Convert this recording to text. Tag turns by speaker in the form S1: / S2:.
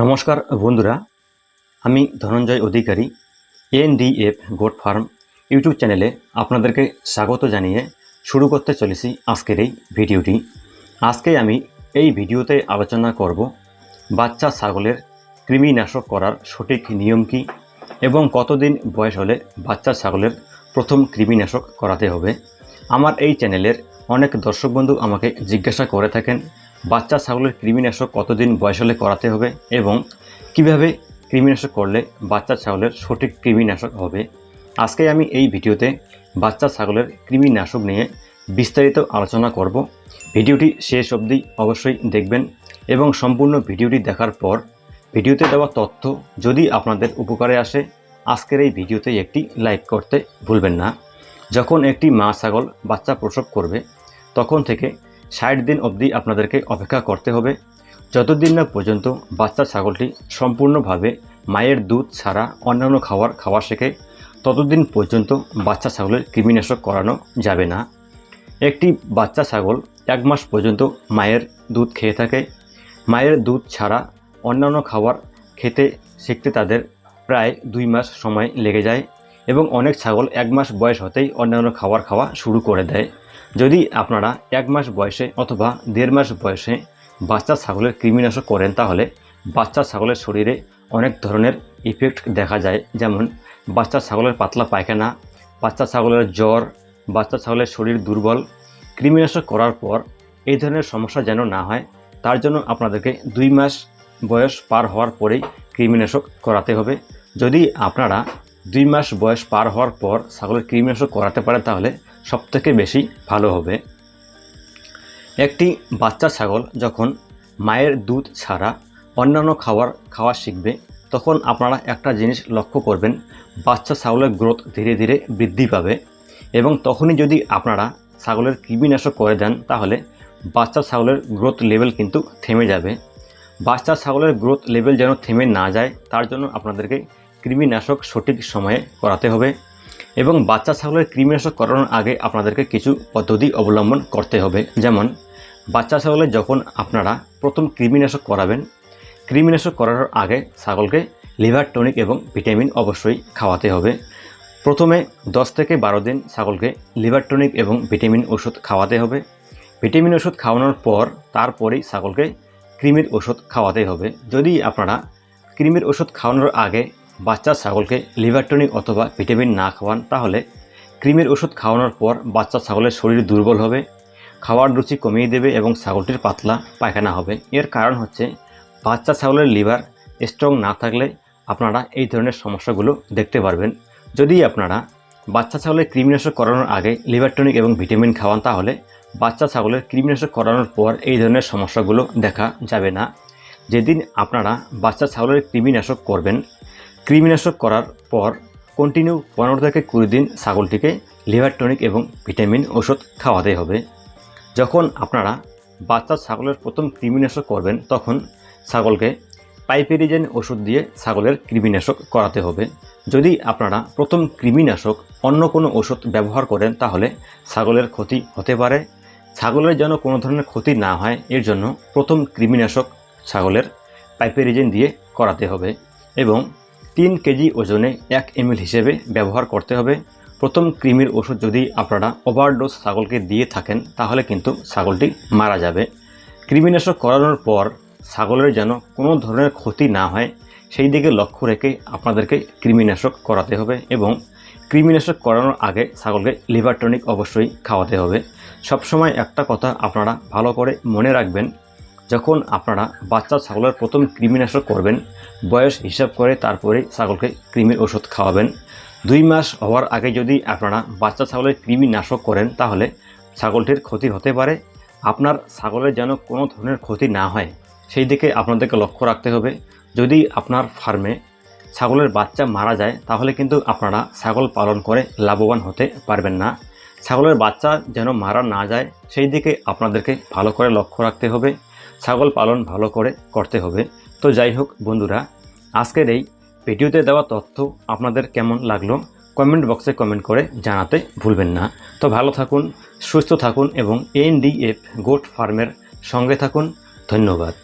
S1: নমস্কার বন্ধুরা, আমি Dhananjay Adhikari, NDF goat farm YouTube চ্যানেলে আপনাদেরকে স্বাগত জানিয়ে শুরু করতে চলেছি আজকের এই ভিডিওটি। আজকে আমি এই ভিডিওতে আলোচনা করব বাচ্চা ছাগলের কৃমিনাশক করার সঠিক নিয়ম কী এবং কতদিন বয়স হলে বাচ্চা ছাগলের প্রথম কৃমিনাশক করাতে হবে। আমার এই চ্যানেলের অনেক দর্শক বন্ধু আমাকে জিজ্ঞাসা করে থাকেন বাচ্চা, ছাগলের কৃমিনাশক কতদিন বয়স হলে করাতে হবে এবং কীভাবে কৃমিনাশক করলে বাচ্চা, ছাগলের সঠিক কৃমিনাশক হবে? আজকে আমি এই ভিডিওতে বাচ্চা, ছাগলের কৃমিনাশক নিয়ে বিস্তারিত আলোচনা করব। ভিডিওটি শেষ অবধি অবশ্যই দেখবেন এবং সম্পূর্ণ ভিডিওটি দেখার পর ভিডিওতে দেওয়া তথ্য যদি আপনাদের উপকারে আসে, আজকের এই ভিডিওতে একটি লাইক করতে ভুলবেন না। যখন একটি মা, ছাগল বাচ্চা প্রসব করবে, তখন থেকে ষাট দিন অবধি আপনাদেরকে অপেক্ষা করতে হবে। যতদিন না পর্যন্ত বাচ্চা ছাগলটি সম্পূর্ণভাবে মায়ের দুধ ছাড়া অন্যান্য খাবার খাওয়া শেখে, ততদিন পর্যন্ত বাচ্চা ছাগলের কৃমিনাশক করানো যাবে না। একটি বাচ্চা ছাগল এক মাস পর্যন্ত মায়ের দুধ খেয়ে থাকে। মায়ের দুধ ছাড়া অন্যান্য খাবার খেতে শিখতে তাদের প্রায় দুই মাস সময় লেগে যায় এবং অনেক ছাগল এক মাস বয়স হতেই অন্যান্য খাবার খাওয়া শুরু করে দেয়। যদি আপনারা এক মাস বয়সে অথবা দেড় মাস বয়সে বাচ্চা ছাগলের কৃমিনাশক করেন, তাহলে বাচ্চা ছাগলের শরীরে অনেক ধরনের ইফেক্ট দেখা যায়। যেমন বাচ্চা ছাগলের পাতলা পায়খানা, বাচ্চা ছাগলের জ্বর, বাচ্চা ছাগলের শরীর দুর্বল, কৃমিনাশক করার পর এই ধরনের সমস্যা যেন না হয়, তার জন্য আপনাদেরকে দুই মাস বয়স পার হওয়ার পরেই কৃমিনাশক করাতে হবে। যদি আপনারা দুই মাস বয়স পার হওয়ার পর ছাগলের কৃমিনাশক করাতে পারে তাহলে সবথেকে বেশি ভালো হবে। একটি বাচ্চা ছাগল যখন মায়ের দুধ ছাড়া অন্যান্য খাবার খাওয়া শিখবে, তখন আপনারা একটা জিনিস লক্ষ্য করবেন, বাচ্চা ছাগলের গ্রোথ ধীরে ধীরে বৃদ্ধি পাবে এবং তখনই যদি আপনারা ছাগলের কৃমিনাশক করে দেন, তাহলে বাচ্চা ছাগলের গ্রোথ লেভেল কিন্তু থেমে যাবে। বাচ্চা ছাগলের গ্রোথ লেভেল যেন থেমে না যায়, তার জন্য আপনাদেরকে কৃমিনাশক সঠিক সময়ে করাতে হবে এবং বাচ্চা ছাগলের কৃমিনাশক করানোর আগে আপনাদেরকে কিছু পদ্ধতি অবলম্বন করতে হবে। যেমন, বাচ্চা ছাগলের যখন আপনারা প্রথম কৃমিনাশক করাবেন, কৃমিনাশক করানোর আগে ছাগলকে লিভার টনিক এবং ভিটামিন অবশ্যই খাওয়াতে হবে। প্রথমে 10 থেকে বারো দিন ছাগলকে লিভার টনিক এবং ভিটামিন ওষুধ খাওয়াতে হবে। ভিটামিন ওষুধ খাওয়ানোর পর তারপরেই ছাগলকে কৃমির ওষুধ খাওয়াতে হবে। যদি আপনারা কৃমির ওষুধ খাওয়ানোর আগে বাচ্চা ছাগলকে লিভার টনিক অথবা ভিটামিন না খাওয়ান, তাহলে ক্রিমের ওষুধ খাওয়ানোর পর বাচ্চা ছাগলের শরীর দুর্বল হবে, খাওয়ার রুচি কমিয়ে দেবে এবং ছাগলটির পাতলা পায়খানা হবে। এর কারণ হচ্ছে বাচ্চা ছাগলের লিভার স্ট্রং না থাকলে আপনারা এই ধরনের সমস্যাগুলো দেখতে পারবেন। যদি আপনারা বাচ্চা ছাগলের কৃমিনাশক করানোর আগে লিভার টনিক এবং ভিটামিন খাওয়ান, তাহলে বাচ্চা ছাগলের কৃমিনাশক করানোর পর এই ধরনের সমস্যাগুলো দেখা যাবে না। যেদিন আপনারা বাচ্চা ছাগলের কৃমিনাশক করবেন কৃমিনাশক করার পর কন্টিনিউ পনেরো থেকে কুড়ি দিন ছাগলটিকে লিভার টনিক এবং ভিটামিন ওষুধ খাওয়াতে হবে। যখন আপনারা বাচ্চা ছাগলের প্রথম কৃমিনাশক করবেন, তখন ছাগলকে পাইপেরিজেন ওষুধ দিয়ে ছাগলের কৃমিনাশক করাতে হবে। যদি আপনারা প্রথম কৃমিনাশক অন্য কোনো ওষুধ ব্যবহার করেন, তাহলে ছাগলের ক্ষতি হতে পারে। ছাগলের যেন কোনো ধরনের ক্ষতি না হয়, এর জন্য প্রথম কৃমিনাশক ছাগলের পাইপেরিজেন দিয়ে করাতে হবে এবং তিন কেজি ওজনে এক এমএল হিসেবে ব্যবহার করতে হবে। প্রথম কৃমির ওষুধ যদি আপনারা ওভারডোজ ছাগলকে দিয়ে থাকেন, তাহলে কিন্তু ছাগলটি মারা যাবে। কৃমিনাশক করানোর পর ছাগলের যেন কোনো ধরনের ক্ষতি না হয়, সেই দিকে লক্ষ্য রেখে আপনাদেরকে কৃমিনাশক করাতে হবে এবং কৃমিনাশক করানোর আগে ছাগলকে লিভার টনিক অবশ্যই খাওয়াতে হবে। সবসময় একটা কথা আপনারা ভালো করে মনে রাখবেন যখন আপনারা বাচ্চা ছাগলের প্রথম কৃমিনাশক করবেন, বয়স হিসাব করে তারপরে ছাগলকে কৃমির ওষুধ খাওয়াবেন। দুই মাস হওয়ার আগে যদি আপনারা বাচ্চা ছাগলের কৃমিনাশক করেন, তাহলে ছাগলটির ক্ষতি হতে পারে। আপনার ছাগলের যেন কোনো ধরনের ক্ষতি না হয়, সেই দিকে আপনাদেরকে লক্ষ্য রাখতে হবে। যদি আপনার ফার্মে ছাগলের বাচ্চা মারা যায়, তাহলে কিন্তু আপনারা ছাগল পালন করে লাভবান হতে পারবেন না। ছাগলের বাচ্চা যেন মারা না যায়, সেই দিকে আপনাদেরকে ভালো করে লক্ষ্য রাখতে হবে। ছাগল পালন ভালো করে করতে হবে। তো যাই হোক বন্ধুরা, আজকের এই ভিডিওতে দেওয়া তথ্য আপনাদের কেমন লাগল কমেন্ট বক্সে কমেন্ট করে জানাতে ভুলবেন না। তো ভালো থাকুন, সুস্থ থাকুন এবং এনডিএফ গোট ফার্মের সঙ্গে থাকুন। ধন্যবাদ।